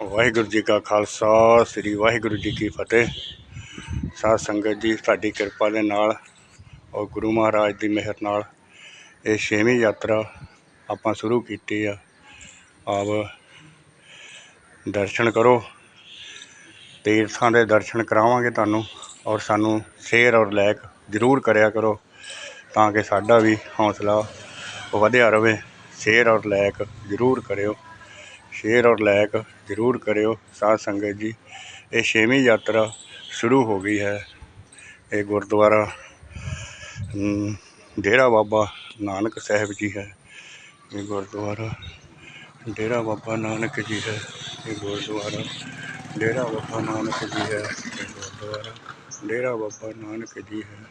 ਵਾਹਿਗੁਰੂ ਜੀ ਕਾ ਖਾਲਸਾ, ਸ੍ਰੀ ਵਾਹਿਗੁਰੂ ਜੀ ਕੀ ਫਤਿਹ। ਸਾਧ ਸੰਗਤ ਜੀ ਤੁਹਾਡੀ ਕਿਰਪਾ ਦੇ ਨਾਲ ਔਰ ਗੁਰੂ ਮਹਾਰਾਜ ਦੀ ਮਿਹਰ ਨਾਲ ਇਹ ਛੇਵੀਂ ਯਾਤਰਾ ਆਪਾਂ ਸ਼ੁਰੂ ਕੀਤੀ ਆ। ਆਪ ਦਰਸ਼ਨ ਕਰੋ। ਤੀਰਥਾਂ ਦੇ ਦਰਸ਼ਨ ਕਰਾਵਾਂਗੇ ਤੁਹਾਨੂੰ ਔਰ ਸਾਨੂੰ ਸ਼ੇਅਰ ਔਰ ਲਾਇਕ ਜ਼ਰੂਰ ਕਰਿਆ ਕਰੋ ਤਾਂ ਕਿ ਸਾਡਾ ਵੀ ਹੌਸਲਾ ਵਧਿਆ ਰਹੇ। ਸ਼ੇਅਰ ਔਰ ਲਾਇਕ ਜ਼ਰੂਰ ਕਰਿਓ। ਸ਼ੇਅਰ ਔਰ ਲਾਇਕ ਜ਼ਰੂਰ ਕਰਿਓ, ਸਾਧ ਸੰਗਤ ਜੀ। ਇਹ ਛੇਵੀਂ ਯਾਤਰਾ ਸ਼ੁਰੂ ਹੋ ਗਈ ਹੈ। ਇਹ ਗੁਰਦੁਆਰਾ ਡੇਰਾ ਬਾਬਾ ਨਾਨਕ ਸਾਹਿਬ ਜੀ ਹੈ। ਇਹ ਗੁਰਦੁਆਰਾ ਡੇਰਾ ਬਾਬਾ ਨਾਨਕ ਜੀ ਹੈ। ਇਹ ਗੁਰਦੁਆਰਾ ਡੇਰਾ ਬਾਬਾ ਨਾਨਕ ਜੀ ਹੈ। ਇਹ ਗੁਰਦੁਆਰਾ ਡੇਰਾ ਬਾਬਾ ਨਾਨਕ ਜੀ ਹੈ।